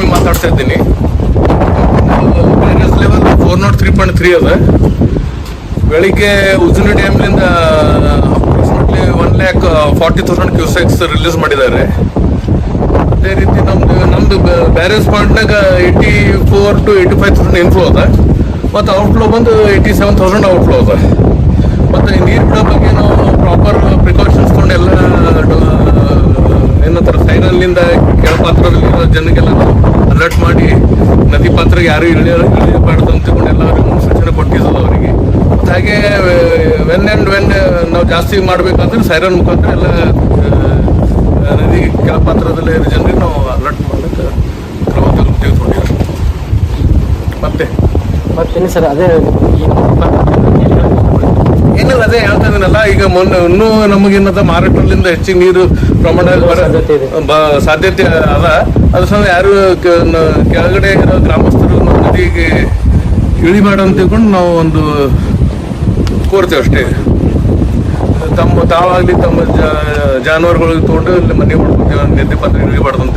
ಸ್ವಾಮಿ ಮಾತಾಡ್ತಾ ಇದ್ದೀನಿ. Barrage level four nought three point three ಅದ. ಬೆಳಿಗ್ಗೆ Ujani ಡ್ಯಾಮ್ಲಿಂದ approximately one lakh forty thousand cusecs release ಮಾಡಿದ್ದಾರೆ. ಅದೇ ರೀತಿ ನಮ್ದು ನಮ್ದು barrage ಪಾಯಿಂಟ್ನಾಗ eighty four to eighty five thousand inflow ಅದ. ಮತ್ತು ಔಟ್ಫ್ಲೋ ಬಂದು ಏಯ್ಟಿ ಸೆವೆನ್ ತೌಸಂಡ್ ಔಟ್ಫ್ಲೋ ಅದ. ಮತ್ತು ನೀರು ಬಿಡೋ ಬಗ್ಗೆ ನಾವು ಪ್ರಾಪರ್ ಪ್ರಿಕಾಷನ್ಸ್ ತೊಗೊಂಡು ಎಲ್ಲ ಏನಂತಾರೆ ಸೈನಲ್ಲಿಂದ ಕೆಳಪಾತ್ರದಲ್ಲಿರೋ ಜನಕ್ಕೆಲ್ಲ ಪಾತ್ರಕ್ಕೆ ಯಾರು ಇಳಿಯ ಇಳಿಯಬಾರ್ದು ಅಂತ ಎಲ್ಲ ಮುನ್ಸೂಚನೆ ಕೊಟ್ಟಿದ್ದಲ್ಲ ಅವರಿಗೆ. ಮತ್ತು ಹಾಗೆ ವೆನ್ ಆ್ಯಂಡ್ ವೆನ್ ನಾವು ಜಾಸ್ತಿ ಮಾಡಬೇಕಂದ್ರೆ ಸೈರನ್ ಮುಖಾಂತರ ಎಲ್ಲ ನದಿ ಕೆಳಪಾತ್ರದಲ್ಲಿ ಜನರಿಗೆ ನಾವು ಅಲರ್ಟ್ ಮಾಡಲಿಕ್ಕೆ ಕ್ರಮ ತೆಗೆದು ತೆಗೆದುಕೊಂಡಿದ್ದೀವಿ ಮತ್ತೆ? ಮತ್ತೇನು ಸರ್, ಅದೇ ಅದೇ ಹೇಳ್ತಾ ಈಗ ಮೊನ್ನೆ ಇನ್ನೂ ನಮಗೇನದ ಮಾರಾಟದಿಂದ ಹೆಚ್ಚಿನ ನೀರು ಪ್ರಮಾಣ ಬರ ಸಾಧ್ಯತೆ ಅದ. ಅದ್ರ ಸಮ ಯಾರು ಕೆಳಗಡೆ ಇರೋ ಗ್ರಾಮಸ್ಥರು ನದಿಗೆ ಮಾಡ ಅಂತ ತಿಳ್ಕೊಂಡು ನಾವು ಒಂದು ಕೋರ್ತೇವೆ ಅಷ್ಟೇ. ತಮ್ಮ ತಾವಾಗಲಿ ತಮ್ಮ ಜಾನುವಾರುಗಳಿಗೆ ತಗೊಂಡು ಇಲ್ಲಿ ಮನೆ ಮಾಡ್ಕೊತೀವಿ ನಿದ್ದೆ ಪತ್ರ ಇಳಿಬಾರ್ದು ಅಂತ